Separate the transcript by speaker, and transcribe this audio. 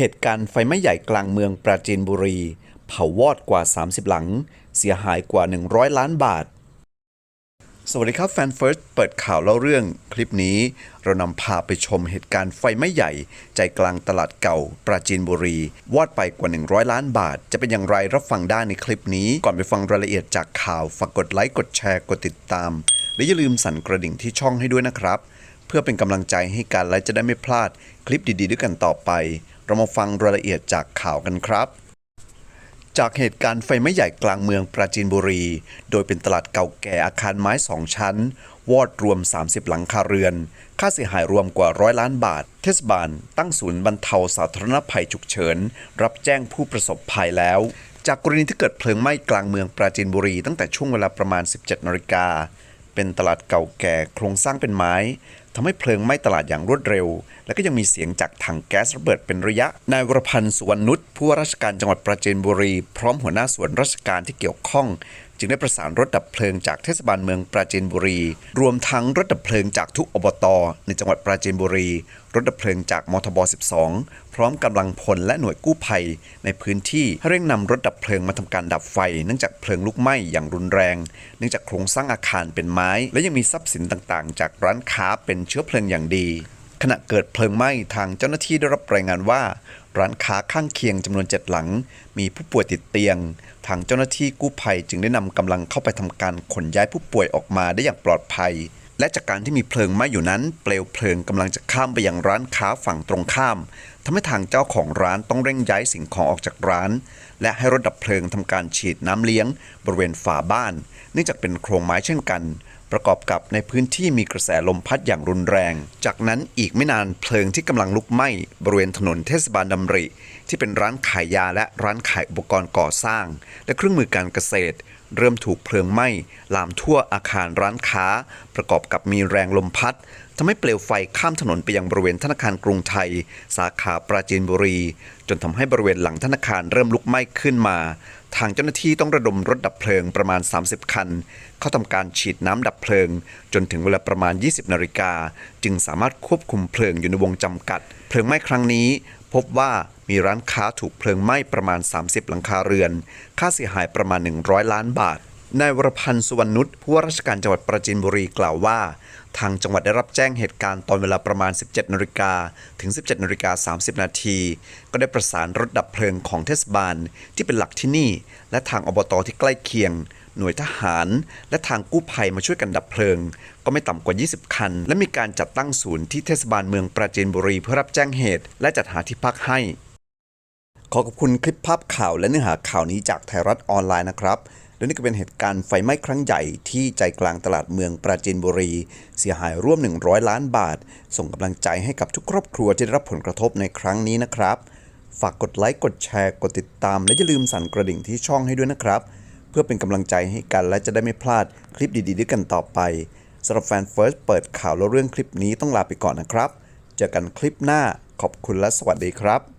Speaker 1: เหตุการณ์ไฟไหม้ใหญ่กลางเมืองปราจีนบุรี เผาวอดกว่า 30 หลัง เสียหายกว่า 100 ล้านบาท สวัสดีครับแฟนเฟิร์สเปิดข่าวเล่าเรื่อง คลิปนี้เรานำพาไปชมเหตุการณ์ไฟไหม้ใหญ่ ใจกลางตลาดเก่า ปราจีนบุรี วอดไปกว่า 100 ล้านบาท จะเป็นอย่างไรรับฟังได้ในคลิปนี้ ก่อนไปฟังรายละเอียดจากข่าวฝากกดไลค์กดแชร์กดติดตาม และอย่าลืมสั่นกระดิ่งที่ช่องให้ด้วยนะครับ เพื่อเป็นกำลังใจให้กันและจะได้ไม่พลาดคลิปดีๆ ด้วยกันต่อไป เรามาฟังรายละเอียดจากข่าวกันครับ จากเหตุการณ์ไฟไหม้ใหญ่กลางเมืองปราจีนบุรี โดยเป็นตลาดเก่าแก่อาคารไม้สองชั้น วอดรวม 30 หลังคาเรือน ค่าเสียหายรวมกว่าร้อยล้านบาท เทศบาล ตั้งศูนย์บรรเทาสาธารณภัยฉุกเฉิน รับแจ้งผู้ประสบภัยแล้วจากกรณีที่เกิดเพลิงไหม้กลางเมืองปราจีนบุรีตั้งแต่ช่วงเวลาประมาณ 17 นาฬิกา เป็นตลาดเก่าแก่โครงสร้างเป็นไม้ ทำให้เพลิงไหม้ตลาดอย่างรวดเร็ว และก็ยังมีเสียงจากถังแก๊สระเบิดเป็นระยะ นายวรพันธ์สุวรรณนุชผู้ว่าราชการจังหวัดปราจีนบุรี พร้อมหัวหน้าส่วนราชการที่เกี่ยวข้อง จึงได้ประสานรถดับเพลิงจากเทศบาลเมืองปราจีนบุรี รวมทั้งรถดับเพลิงจากทุกอบต ในจังหวัดปราจีนบุรี รถดับเพลิงจากมทบ 12 พร้อมกำลังพลและหน่วยกู้ภัย ในพื้นที่ให้เร่งนำรถดับเพลิงมาทำการดับไฟ เนื่องจากเพลิงลุกไหม้อย่างรุนแรง เนื่องจากโครงสร้างอาคารเป็นไม้ และยังมีทรัพย์สินต่างๆ จากร้านค้าเป็นเชื้อเพลิงอย่างดี ขณะเกิดเพลิงไหม้ทางเจ้าหน้าที่ได้รับรายงานว่า ร้านค้าข้างเคียงจำนวนเจ็ดหลัง มีผู้ป่วยติดเตียง ทางเจ้าหน้าที่กู้ภัยจึงได้นำกำลังเข้าไปทำการขนย้ายผู้ป่วยออกมาได้อย่างปลอดภัย และจากการที่มีเพลิงไหม้อยู่นั้น เปลวเพลิงกำลังจะข้ามไปยังร้านค้าฝั่งตรงข้ามทำให้ทางเจ้าของร้านต้องเร่งย้ายสิ่งของออกจากร้าน และให้รถดับเพลิงทำการฉีดน้ำเลี้ยง บริเวณฝาบ้าน เนื่องจากเป็นโครงไม้เช่นกัน ประกอบกับในพื้นที่มีกระแสลมพัดอย่างรุนแรง จากนั้นอีกไม่นานเพลิงที่กำลังลุกไหม้บริเวณถนนเทศบาลดำริ ที่เป็นร้านขายยาและร้านขายอุปกรณ์ก่อสร้าง และเครื่องมือการเกษตร เริ่มถูกเพลิงไหม้ลามทั่วอาคารร้านค้า ประกอบกับมีแรงลมพัด ทำให้เปลวไฟข้ามถนนไปยังบริเวณธนาคารกรุงไทย สาขาปราจีนบุรี จนทำให้บริเวณหลังธนาคารเริ่มลุกไหม้ขึ้นมา ทางเจ้าหน้าที่ต้องระดมรถดับเพลิงประมาณ 30 คัน เข้าทำการฉีดน้ำดับเพลิง จนถึงเวลาประมาณ 20 นาฬิกา จึงสามารถควบคุมเพลิงอยู่ในวงจำกัด เพลิงไหม้ครั้งนี้ พบว่ามีร้านค้าถูกเพลิงไหม้ประมาณ 30 หลังคาเรือน ค่าเสียหายประมาณ 100 ล้านบาท นายวรพันธ์สุวรรณนุชผู้ว่าราชการจังหวัดปราจีนบุรีกล่าวว่า ทางจังหวัดได้รับแจ้งเหตุการณ์ตอนเวลาประมาณ 17นาฬิกาถึง 17นาฬิกา30 นาที ก็ได้ประสานรถดับเพลิงของเทศบาลที่เป็นหลักที่นี่ และทางอบตที่ใกล้เคียง หน่วยทหาร และทางกู้ภัยมาช่วยกันดับเพลิง ก็ไม่ต่ำกว่า 20 คัน และมีการจัดตั้งศูนย์ที่เทศบาลเมืองปราจีนบุรีเพื่อรับแจ้งเหตุ และจัดหาที่พักให้ ขอขอบคุณคลิปภาพข่าวและเนื้อหาข่าวนี้จากไทยรัฐออนไลน์นะครับ และนี่ก็เป็นเหตุการณ์ไฟไหม้ครั้งใหญ่ที่ใจกลางตลาดเมืองปราจีนบุรี เสียหายร่วม 100 ล้านบาท ส่งกำลังใจให้กับทุกครอบครัวที่ได้รับผลกระทบในครั้งนี้นะครับ ฝากกดไลค์กดแชร์ กดติดตาม และอย่าลืมสั่นกระดิ่งที่ช่องให้ด้วยนะครับ เพื่อเป็นกำลังใจให้กันและจะได้ไม่พลาดคลิปดีๆด้วยกันต่อไปสำหรับแฟนเฟิร์สเปิดข่าวแล้วเรื่องคลิปนี้ต้องลาไปก่อนนะครับ เจอกันคลิปหน้าขอบคุณและสวัสดีครับ